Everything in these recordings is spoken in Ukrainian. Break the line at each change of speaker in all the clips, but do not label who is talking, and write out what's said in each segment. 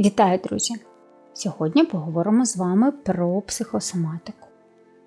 Вітаю, друзі! Сьогодні поговоримо з вами про психосоматику,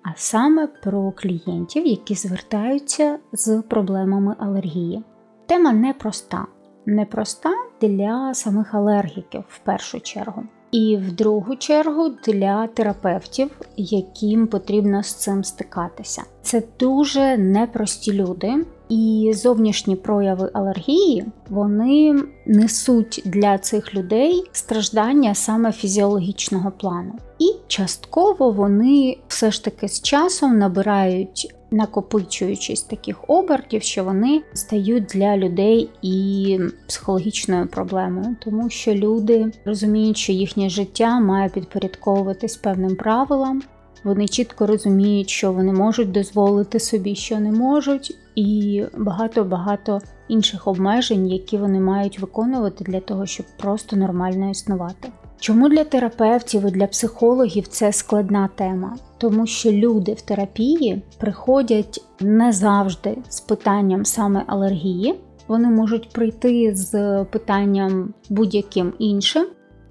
а саме про клієнтів, які звертаються з проблемами алергії. Тема непроста. Непроста для самих алергіків в першу чергу, і в другу чергу для терапевтів, яким потрібно з цим стикатися. Це дуже непрості люди, і зовнішні прояви алергії вони несуть для цих людей страждання саме фізіологічного плану. І частково вони все ж таки з часом набирають. Накопичуючись таких обертів, що вони стають для людей і психологічною проблемою, тому що люди розуміють, що їхнє життя має підпорядковуватись певним правилам, вони чітко розуміють, що вони можуть дозволити собі, що не можуть, і багато-багато інших обмежень, які вони мають виконувати для того, щоб просто нормально існувати. Чому для терапевтів і для психологів це складна тема? Тому що люди в терапії приходять не завжди з питанням саме алергії, вони можуть прийти з питанням будь-яким іншим,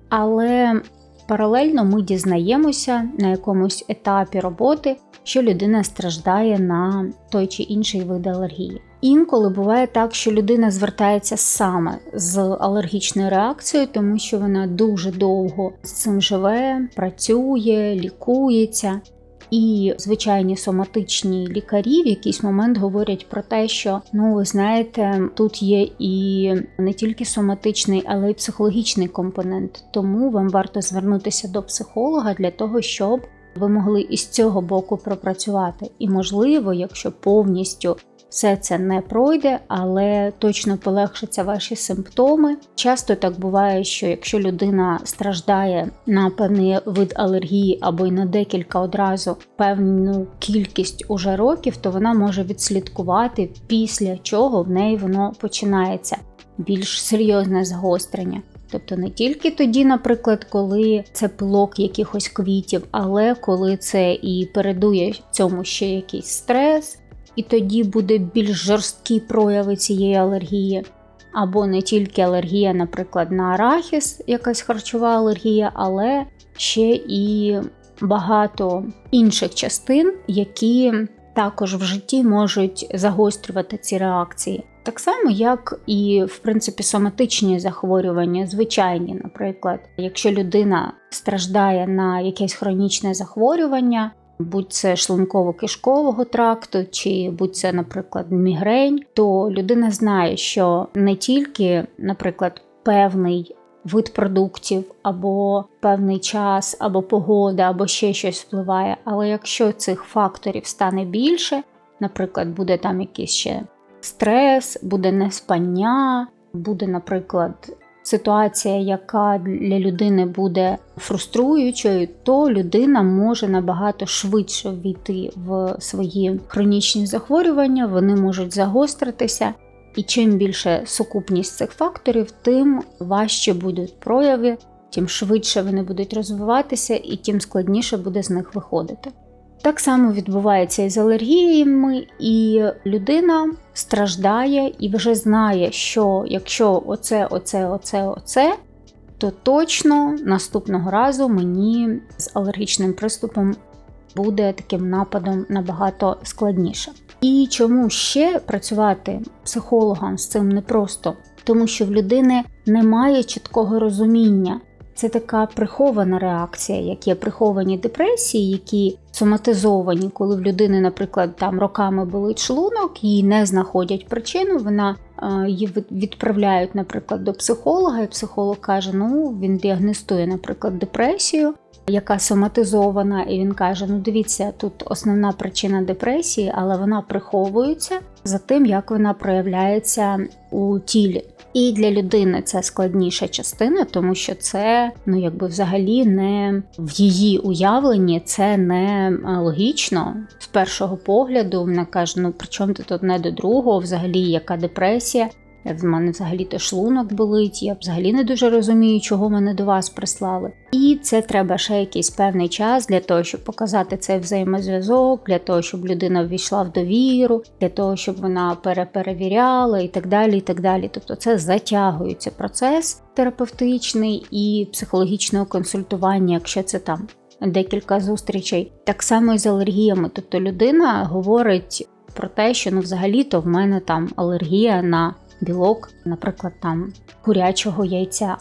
але Паралельно ми дізнаємося на якомусь етапі роботи, що людина страждає на той чи інший вид алергії. Інколи буває так, що людина звертається саме з алергічною реакцією, тому що вона дуже довго з цим живе, працює, лікується. І звичайні соматичні лікарі в якийсь момент говорять про те, що ну ви знаєте, тут є і не тільки соматичний, але й психологічний компонент. Тому вам варто звернутися до психолога для того, щоб ви могли із цього боку пропрацювати. І можливо, якщо повністю все це не пройде, але точно полегшаться ваші симптоми. Часто так буває, що якщо людина страждає на певний вид алергії або й на декілька одразу певну кількість уже років, то вона може відслідкувати, після чого в неї воно починається більш серйозне загострення. Тобто не тільки тоді, наприклад, коли це пилок якихось квітів, але коли це і передує цьому ще якийсь стрес, і тоді буде більш жорсткі прояви цієї алергії. Або не тільки алергія, наприклад, на арахіс, якась харчова алергія, але ще і багато інших частин, які також в житті можуть загострювати ці реакції. Так само, як і в принципі соматичні захворювання, звичайні, наприклад, якщо людина страждає на якесь хронічне захворювання, будь це шлунково-кишкового тракту, чи будь це, наприклад, мігрень, то людина знає, що не тільки, наприклад, певний вид продуктів, або певний час, або погода, або ще щось впливає. Але якщо цих факторів стане більше, наприклад, буде там якийсь ще стрес, буде неспання, буде, наприклад, ситуація, яка для людини буде фруструючою, то людина може набагато швидше війти в свої хронічні захворювання, вони можуть загостритися. І чим більше сукупність цих факторів, тим важче будуть прояви, тим швидше вони будуть розвиватися, і тим складніше буде з них виходити. Так само відбувається і з алергіями, і людина страждає і вже знає, що якщо оце, оце, оце, оце, то точно наступного разу мені з алергічним приступом буде таким нападом набагато складніше. І чому ще працювати психологом з цим непросто? Тому що в людини немає чіткого розуміння. Це така прихована реакція, як є приховані депресії, які соматизовані, коли в людини, наприклад, там роками болить шлунок, їй не знаходять причину, вона е, її відправляють, наприклад, до психолога, і психолог каже: ну він діагностує, наприклад, депресію, яка соматизована, і він каже: Ну, дивіться, тут основна причина депресії, але вона приховується за тим, як вона проявляється у тілі. І для людини це складніша частина, тому що це ну якби взагалі не в її уявленні, це не е, логічно. З першого погляду вона каже: ну при чому ти тут не до другого, взагалі яка депресія? В мене взагалі то шлунок болить, я взагалі не дуже розумію, чого мене до вас прислали. І це треба ще якийсь певний час для того, щоб показати цей взаємозв'язок, для того, щоб людина ввійшла в довіру, для того, щоб вона переперевіряла і так далі. і так далі. Тобто це затягується процес терапевтичний і психологічного консультування, якщо це там декілька зустрічей. Так само і з алергіями. Тобто людина говорить про те, що ну взагалі-то в мене там алергія на білок, наприклад, там курячого яйця.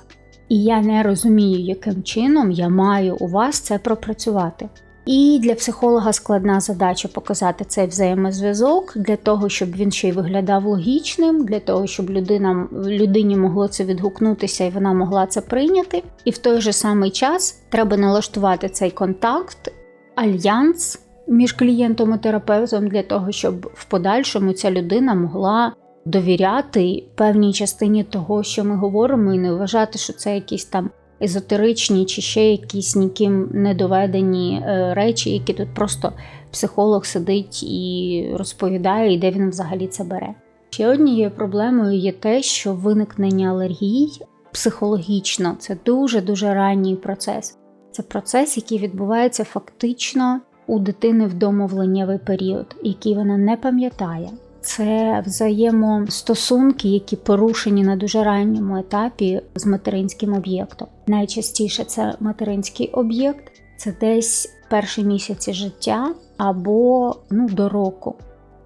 І я не розумію, яким чином я маю у вас це пропрацювати. І для психолога складна задача показати цей взаємозв'язок для того, щоб він ще й виглядав логічним, для того, щоб людина, людині могло це відгукнутися і вона могла це прийняти. І в той же самий час треба налаштувати цей контакт, альянс між клієнтом і терапевтом для того, щоб в подальшому ця людина могла довіряти певній частині того, що ми говоримо, і не вважати, що це якісь там езотеричні чи ще якісь ніким не доведені е, речі, які тут просто психолог сидить і розповідає, і де він взагалі це бере. Ще однією проблемою є те, що виникнення алергій психологічно це дуже-дуже ранній процес. Це процес, який відбувається фактично у дитини в домовленнєвий період, який вона не пам'ятає це взаємостосунки, які порушені на дуже ранньому етапі з материнським об'єктом. Найчастіше це материнський об'єкт, це десь перші місяці життя або ну, до року.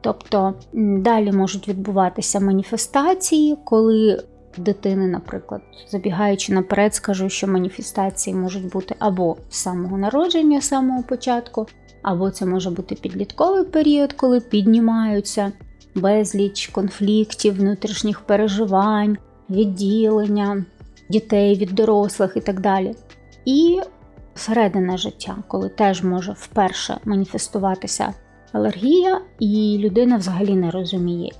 Тобто далі можуть відбуватися маніфестації, коли дитини, наприклад, забігаючи наперед, скажу, що маніфестації можуть бути або з самого народження, з самого початку, або це може бути підлітковий період, коли піднімаються безліч конфліктів, внутрішніх переживань, відділення дітей від дорослих і так далі. І середина життя, коли теж може вперше маніфестуватися алергія, і людина взагалі не розуміє.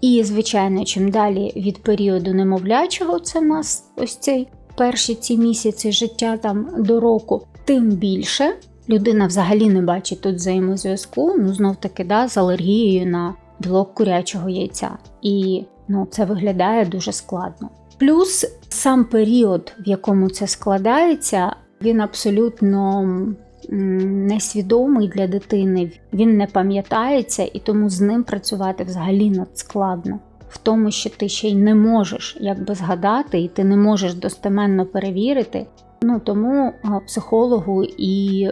І, звичайно, чим далі від періоду немовлячого, це в нас ось цей перші ці місяці життя там до року, тим більше людина взагалі не бачить тут взаємозв'язку, ну знов таки да, з алергією на білок курячого яйця. І ну, це виглядає дуже складно. Плюс сам період, в якому це складається, він абсолютно несвідомий для дитини, він не пам'ятається, і тому з ним працювати взагалі надскладно. В тому, що ти ще й не можеш якби згадати, і ти не можеш достеменно перевірити. Ну тому психологу і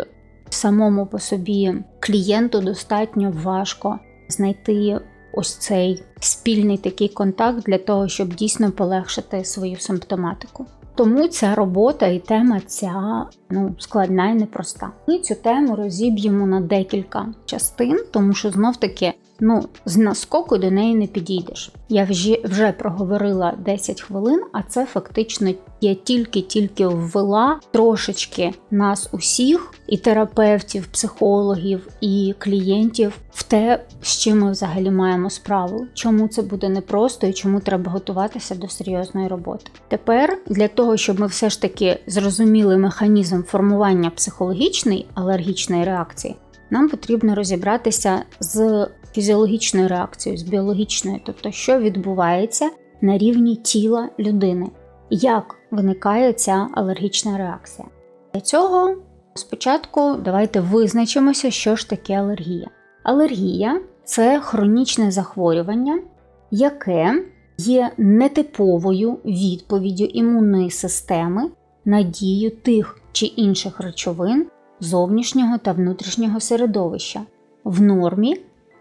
самому по собі клієнту достатньо важко знайти ось цей спільний такий контакт для того, щоб дійсно полегшити свою симптоматику. Тому ця робота і тема ця ну, складна і непроста. Ми цю тему розіб'ємо на декілька частин, тому що знов таки ну, з наскоку до неї не підійдеш. Я вже вже проговорила 10 хвилин, а це фактично я тільки-тільки ввела трошечки нас усіх, і терапевтів, психологів, і клієнтів в те, з чим ми взагалі маємо справу, чому це буде непросто і чому треба готуватися до серйозної роботи. Тепер для того, щоб ми все ж таки зрозуміли механізм формування психологічної алергічної реакції, нам потрібно розібратися з фізіологічною реакцією, з біологічною, тобто, що відбувається на рівні тіла людини, як виникає ця алергічна реакція. Для цього спочатку давайте визначимося, що ж таке алергія. Алергія це хронічне захворювання, яке є нетиповою відповіддю імунної системи на дію тих чи інших речовин зовнішнього та внутрішнього середовища в нормі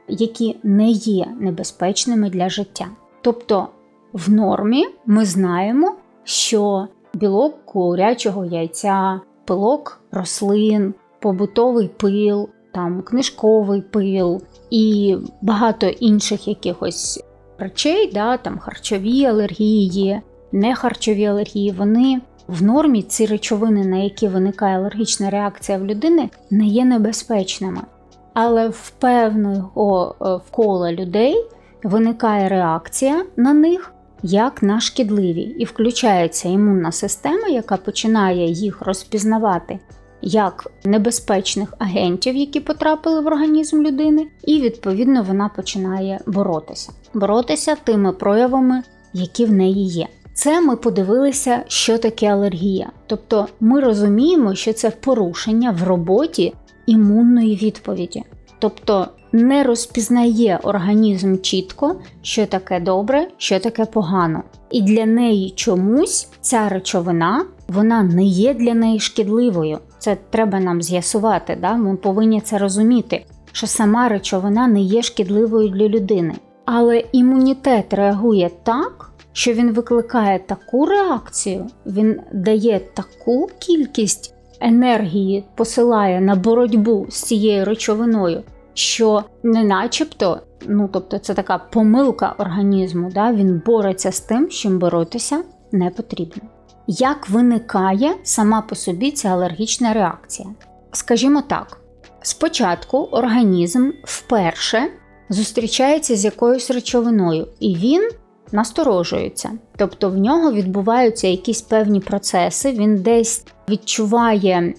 які не є небезпечними для життя. Тобто в нормі ми знаємо, що білок курячого яйця, пилок рослин, побутовий пил, там книжковий пил і багато інших якихось речей, да, там харчові алергії, нехарчові алергії, вони в нормі ці речовини, на які виникає алергічна реакція в людини, не є небезпечними але в певного е, вкола людей виникає реакція на них як на шкідливі, і включається імунна система, яка починає їх розпізнавати як небезпечних агентів, які потрапили в організм людини, і відповідно вона починає боротися. Боротися тими проявами які в неї є. Це ми подивилися, що таке алергія. Тобто ми розуміємо, що це порушення в роботі імунної відповіді. Тобто не розпізнає організм чітко, що таке добре, що таке погано. І для неї чомусь ця речовина вона не є для неї шкідливою. Це треба нам з'ясувати. Да? Ми повинні це розуміти, що сама речовина не є шкідливою для людини. Але імунітет реагує так, що він викликає таку реакцію, він дає таку кількість енергії, посилає на боротьбу з цією речовиною, що не начебто, ну тобто це така помилка організму, да, він бореться з тим, з чим боротися не потрібно. Як виникає сама по собі ця алергічна реакція? Скажімо так, спочатку організм вперше зустрічається з якоюсь речовиною, і він насторожується. Тобто в нього відбуваються якісь певні процеси, він десь відчуває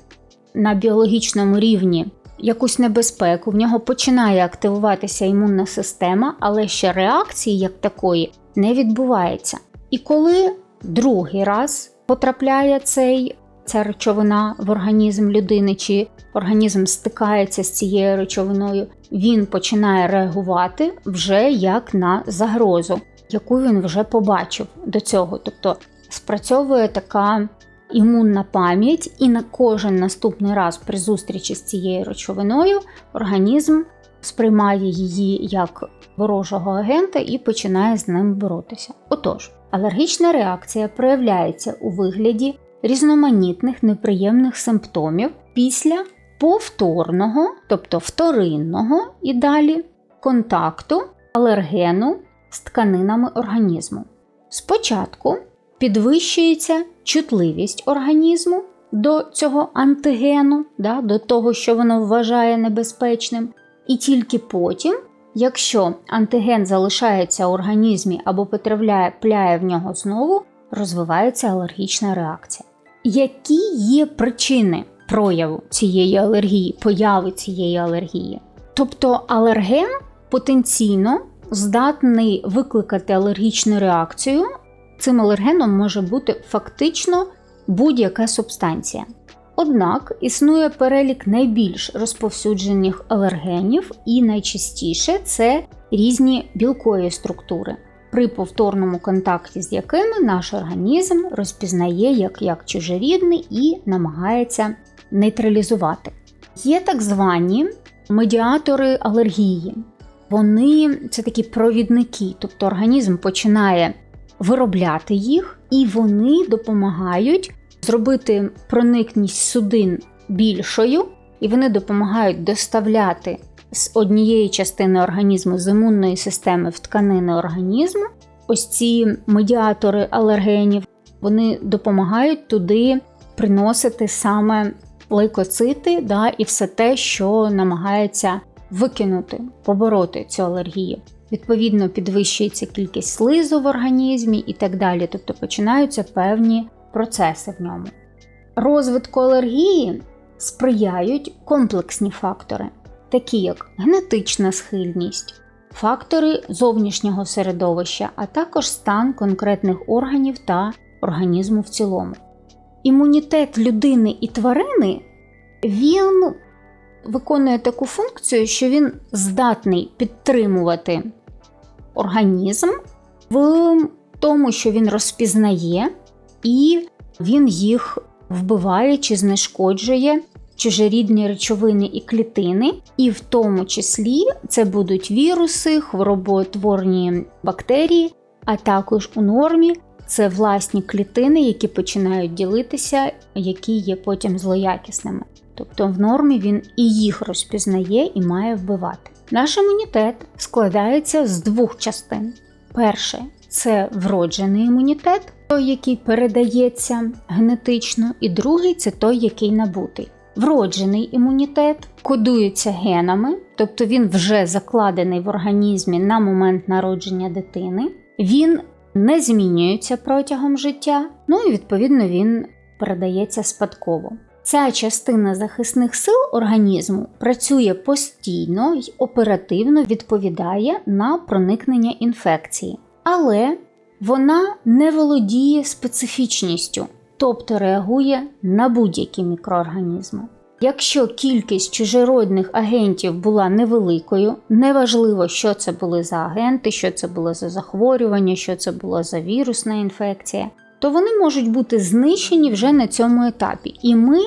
на біологічному рівні якусь небезпеку, в нього починає активуватися імунна система, але ще реакції як такої не відбувається. І коли другий раз потрапляє цей, ця речовина в організм людини, чи організм стикається з цією речовиною, він починає реагувати вже як на загрозу, яку він вже побачив до цього. Тобто спрацьовує така імунна пам'ять, і на кожен наступний раз при зустрічі з цією речовиною організм сприймає її як ворожого агента і починає з ним боротися. Отож, алергічна реакція проявляється у вигляді різноманітних неприємних симптомів після повторного, тобто вторинного і далі контакту алергену з тканинами організму. Спочатку підвищується чутливість організму до цього антигену, да, до того, що воно вважає небезпечним, і тільки потім, якщо антиген залишається в організмі або потрапляє в нього знову, розвивається алергічна реакція. Які є причини прояву цієї алергії, появи цієї алергії? Тобто алерген потенційно здатний викликати алергічну реакцію Цим алергеном може бути фактично будь-яка субстанція. Однак існує перелік найбільш розповсюджених алергенів, і найчастіше це різні білкові структури, при повторному контакті з якими наш організм розпізнає як, як чужорідний і намагається нейтралізувати. Є так звані медіатори алергії. Вони це такі провідники, тобто організм починає виробляти їх, і вони допомагають зробити проникність судин більшою, і вони допомагають доставляти з однієї частини організму з імунної системи в тканини організму. Ось ці медіатори алергенів, вони допомагають туди приносити саме лейкоцити да, і все те, що намагається викинути, побороти цю алергію. Відповідно, підвищується кількість слизу в організмі і так далі, тобто починаються певні процеси в ньому. Розвитку алергії сприяють комплексні фактори, такі як генетична схильність, фактори зовнішнього середовища, а також стан конкретних органів та організму в цілому. Імунітет людини і тварини він виконує таку функцію, що він здатний підтримувати організм в тому, що він розпізнає, і він їх вбиває чи знешкоджує чужорідні речовини і клітини, і в тому числі це будуть віруси, хвороботворні бактерії, а також у нормі. Це власні клітини, які починають ділитися, які є потім злоякісними. Тобто в нормі він і їх розпізнає і має вбивати. Наш імунітет складається з двох частин. Перше це вроджений імунітет, той, який передається генетично, і другий це той, який набутий. Вроджений імунітет кодується генами, тобто він вже закладений в організмі на момент народження дитини, він не змінюється протягом життя, ну і відповідно він передається спадково. Ця частина захисних сил організму працює постійно й оперативно відповідає на проникнення інфекції. Але вона не володіє специфічністю, тобто реагує на будь-які мікроорганізми. Якщо кількість чужеродних агентів була невеликою, неважливо, що це були за агенти, що це було за захворювання, що це була за вірусна інфекція, то вони можуть бути знищені вже на цьому етапі. І ми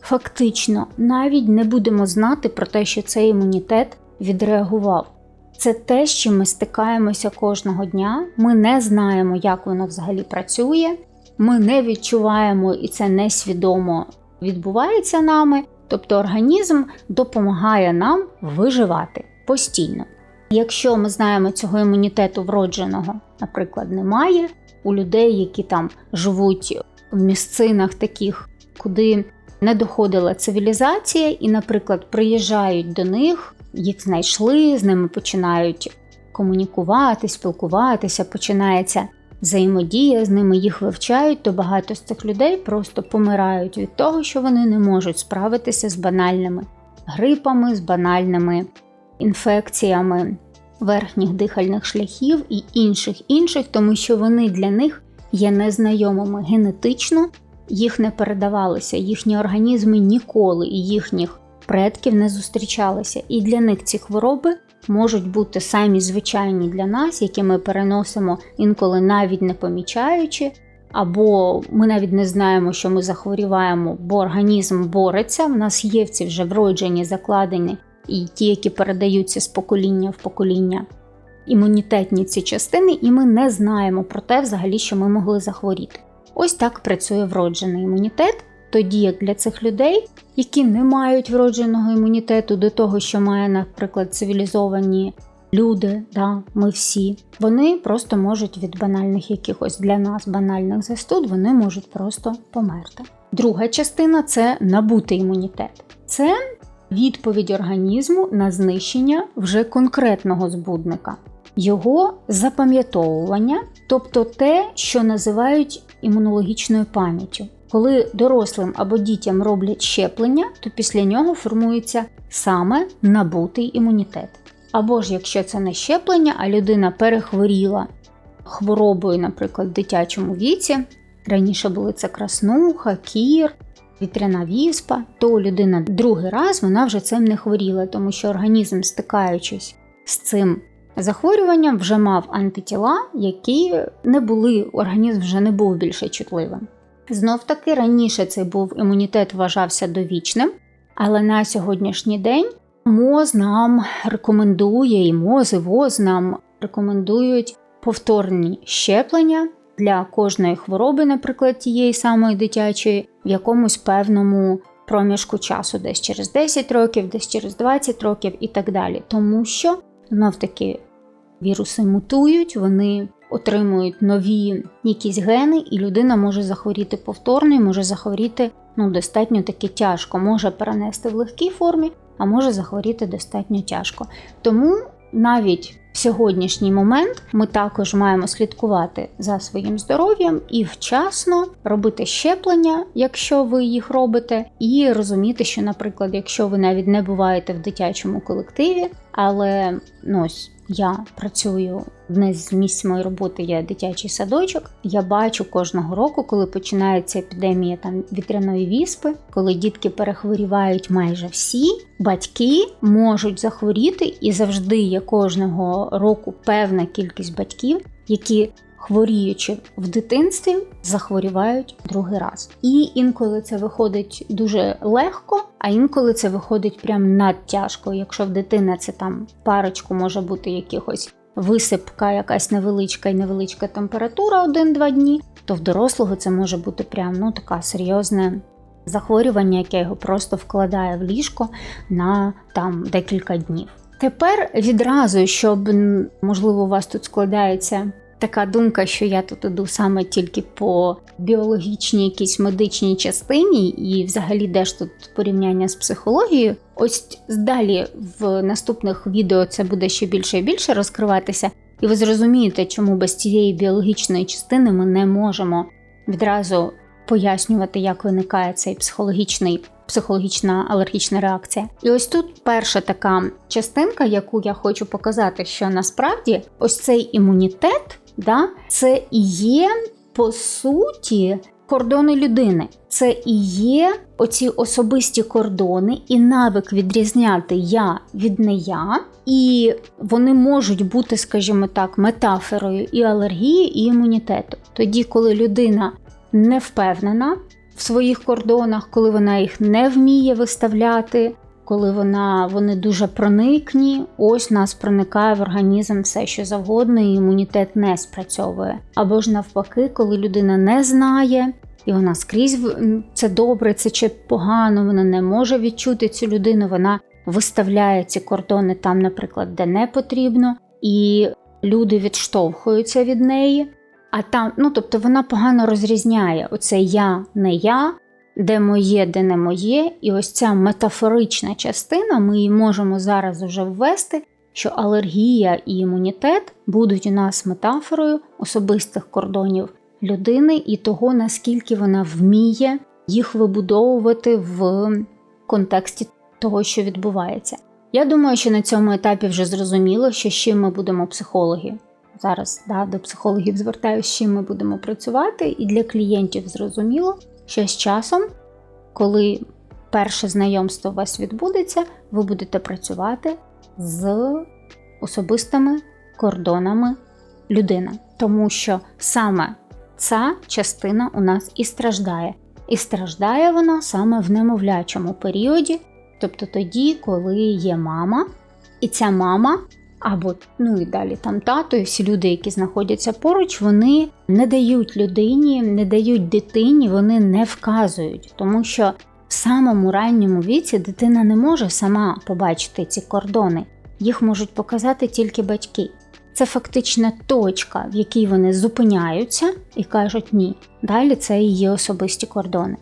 фактично навіть не будемо знати про те, що цей імунітет відреагував. Це те, з чим ми стикаємося кожного дня. Ми не знаємо, як воно взагалі працює, ми не відчуваємо і це несвідомо відбувається нами. Тобто організм допомагає нам виживати постійно. Якщо ми знаємо цього імунітету вродженого, наприклад, немає у людей, які там живуть в місцинах таких, куди не доходила цивілізація, і, наприклад, приїжджають до них, їх знайшли, з ними починають комунікувати, спілкуватися, починається взаємодія з ними, їх вивчають, то багато з цих людей просто помирають від того, що вони не можуть справитися з банальними грипами, з банальними інфекціями верхніх дихальних шляхів і інших інших, тому що вони для них є незнайомими генетично, їх не передавалися, їхні організми ніколи і їхніх предків не зустрічалися. І для них ці хвороби можуть бути самі звичайні для нас, які ми переносимо інколи навіть не помічаючи, або ми навіть не знаємо, що ми захворіваємо, бо організм бореться. В нас є ці вже вроджені, закладені, і ті, які передаються з покоління в покоління. Імунітетні ці частини, і ми не знаємо про те, взагалі, що ми могли захворіти. Ось так працює вроджений імунітет, тоді як для цих людей, які не мають вродженого імунітету до того, що має, наприклад, цивілізовані люди, да, ми всі, вони просто можуть від банальних якихось для нас банальних застуд, вони можуть просто померти. Друга частина це набутий імунітет. Це відповідь організму на знищення вже конкретного збудника, його запам'ятовування, тобто те, що називають імунологічною пам'яттю. Коли дорослим або дітям роблять щеплення, то після нього формується саме набутий імунітет. Або ж якщо це не щеплення, а людина перехворіла хворобою, наприклад, в дитячому віці, раніше були це краснуха, кір, вітряна віспа, то людина другий раз вона вже цим не хворіла, тому що організм, стикаючись з цим захворюванням, вже мав антитіла, які не були, організм вже не був більше чутливим. Знов таки раніше цей був імунітет вважався довічним, але на сьогоднішній день МОЗ нам рекомендує, і МОЗ, і ВОЗ нам рекомендують повторні щеплення для кожної хвороби, наприклад, тієї самої дитячої, в якомусь певному проміжку часу, десь через 10 років, десь через 20 років і так далі. Тому що знов таки віруси мутують, вони отримують нові якісь гени, і людина може захворіти повторно, і може захворіти ну, достатньо таки тяжко, може перенести в легкій формі, а може захворіти достатньо тяжко. Тому навіть в сьогоднішній момент ми також маємо слідкувати за своїм здоров'ям і вчасно робити щеплення, якщо ви їх робите, і розуміти, що, наприклад, якщо ви навіть не буваєте в дитячому колективі, але ну, ось я працюю одне з місць моєї роботи є дитячий садочок. Я бачу кожного року, коли починається епідемія там вітряної віспи, коли дітки перехворівають майже всі, батьки можуть захворіти, і завжди є кожного року певна кількість батьків, які хворіючи в дитинстві, захворівають другий раз. І інколи це виходить дуже легко, а інколи це виходить прям надтяжко. Якщо в дитини це там парочку може бути якихось висипка, якась невеличка і невеличка температура 1-2 дні, то в дорослого це може бути прям ну така серйозне. Захворювання, яке його просто вкладає в ліжко на там декілька днів. Тепер відразу, щоб можливо у вас тут складається така думка, що я тут іду саме тільки по біологічній якійсь медичній частині, і взагалі де ж тут порівняння з психологією. Ось далі в наступних відео це буде ще більше і більше розкриватися, і ви зрозумієте, чому без цієї біологічної частини ми не можемо відразу пояснювати, як виникає цей психологічний. Психологічна алергічна реакція. І ось тут перша така частинка, яку я хочу показати, що насправді ось цей імунітет да? це і є по суті кордони людини. Це і є оці особисті кордони і навик відрізняти я від не я, і вони можуть бути, скажімо так, метафорою і алергії, і імунітету. Тоді, коли людина не впевнена в своїх кордонах, коли вона їх не вміє виставляти. Коли вона вони дуже проникні, ось нас проникає в організм все, що завгодно, і імунітет не спрацьовує. Або ж навпаки, коли людина не знає, і вона скрізь це добре, це чи погано, вона не може відчути цю людину, вона виставляє ці кордони там, наприклад, де не потрібно, і люди відштовхуються від неї. А там, ну тобто вона погано розрізняє оце я, не я, де моє, де не моє. І ось ця метафорична частина, ми її можемо зараз уже ввести, що алергія і імунітет будуть у нас метафорою особистих кордонів людини і того, наскільки вона вміє їх вибудовувати в контексті того, що відбувається. Я думаю, що на цьому етапі вже зрозуміло, що з чим ми будемо психологи. Зараз да, до психологів звертаюся, з чим ми будемо працювати, і для клієнтів зрозуміло, що з часом, коли перше знайомство у вас відбудеться, ви будете працювати з особистими кордонами людини. Тому що саме ця частина у нас і страждає. І страждає вона саме в немовлячому періоді, тобто тоді, коли є мама, і ця мама, або ну і далі там тато, і всі люди, які знаходяться поруч, вони не дають людині, не дають дитині, вони не вказують, тому що в самому ранньому віці дитина не може сама побачити ці кордони, їх можуть показати тільки батьки. Це фактична точка, в якій вони зупиняються і кажуть ні. Далі це її особисті кордони.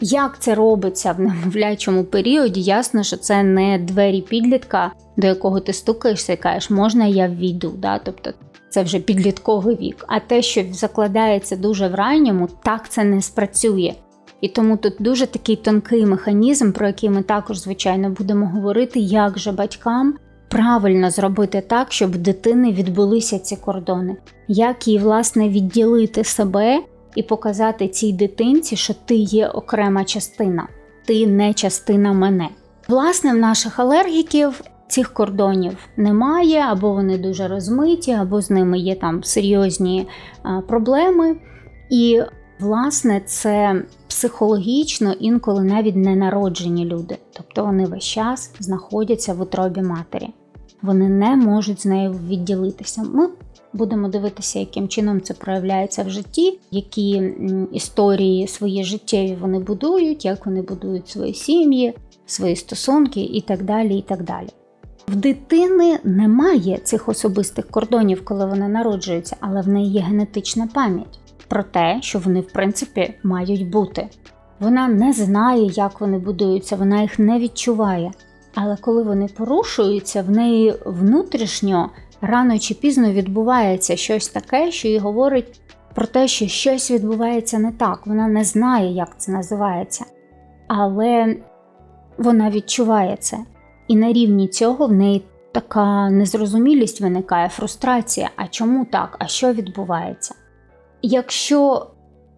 Як це робиться в немовлячому періоді, ясно, що це не двері підлітка, до якого ти стукаєшся і кажеш, можна я ввійду. Да? Тобто це вже підлітковий вік. А те, що закладається дуже в ранньому, так це не спрацює. І тому тут дуже такий тонкий механізм, про який ми також, звичайно, будемо говорити, як же батькам правильно зробити так, щоб дитини відбулися ці кордони, як їй, власне, відділити себе і показати цій дитинці, що ти є окрема частина, ти не частина мене. Власне, в наших алергіків цих кордонів немає, або вони дуже розмиті, або з ними є там серйозні проблеми. І, власне, це психологічно інколи навіть ненароджені люди, тобто вони весь час знаходяться в утробі матері. Вони не можуть з нею відділитися. Ми будемо дивитися, яким чином це проявляється в житті, які історії свої життєві вони будують, як вони будують свої сім'ї, свої стосунки і так далі. і так далі. В дитини немає цих особистих кордонів, коли вона народжується, але в неї є генетична пам'ять про те, що вони, в принципі, мають бути. Вона не знає, як вони будуються, вона їх не відчуває. Але коли вони порушуються, в неї внутрішньо рано чи пізно відбувається щось таке, що їй говорить про те, що щось відбувається не так. Вона не знає, як це називається. Але вона відчуває це. І на рівні цього в неї така незрозумілість виникає, фрустрація. А чому так? А що відбувається? Якщо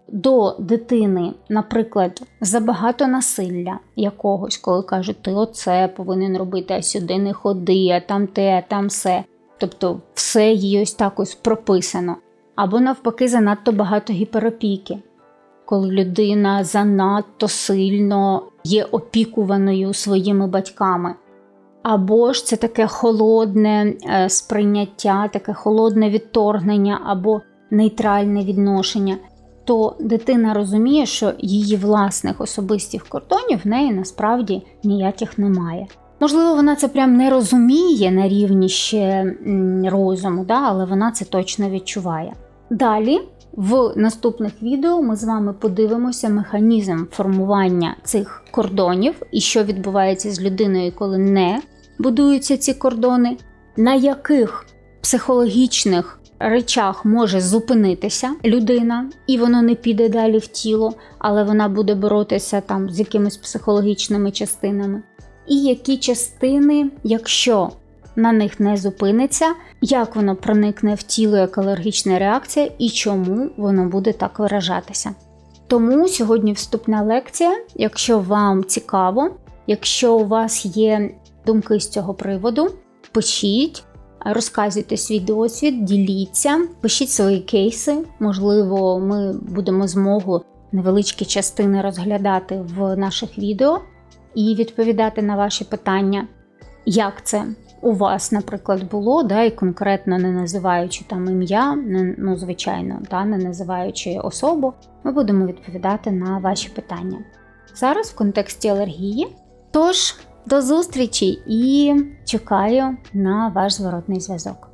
до дитини, наприклад, забагато насилля якогось, коли кажуть, ти оце повинен робити, а сюди не ходи, а там те, а там все. Тобто все їй ось так ось прописано. Або навпаки, занадто багато гіперопіки, коли людина занадто сильно є опікуваною своїми батьками. Або ж це таке холодне е, сприйняття, таке холодне відторгнення або нейтральне відношення то дитина розуміє, що її власних особистих кордонів в неї насправді ніяких немає. Можливо, вона це прям не розуміє на рівні ще розуму, да, але вона це точно відчуває. Далі, в наступних відео, ми з вами подивимося механізм формування цих кордонів і що відбувається з людиною, коли не будуються ці кордони, на яких психологічних речах може зупинитися людина, і воно не піде далі в тіло, але вона буде боротися там з якимись психологічними частинами. І які частини, якщо на них не зупиниться, як воно проникне в тіло як алергічна реакція і чому воно буде так виражатися. Тому сьогодні вступна лекція. Якщо вам цікаво, якщо у вас є думки з цього приводу, пишіть, розказуйте свій досвід, діліться, пишіть свої кейси. Можливо, ми будемо змогу невеличкі частини розглядати в наших відео і відповідати на ваші питання. Як це у вас, наприклад, було, да, і конкретно не називаючи там ім'я, ну, звичайно, да, не називаючи особу, ми будемо відповідати на ваші питання. Зараз в контексті алергії. Тож, до зустрічі і чекаю на ваш зворотний зв'язок.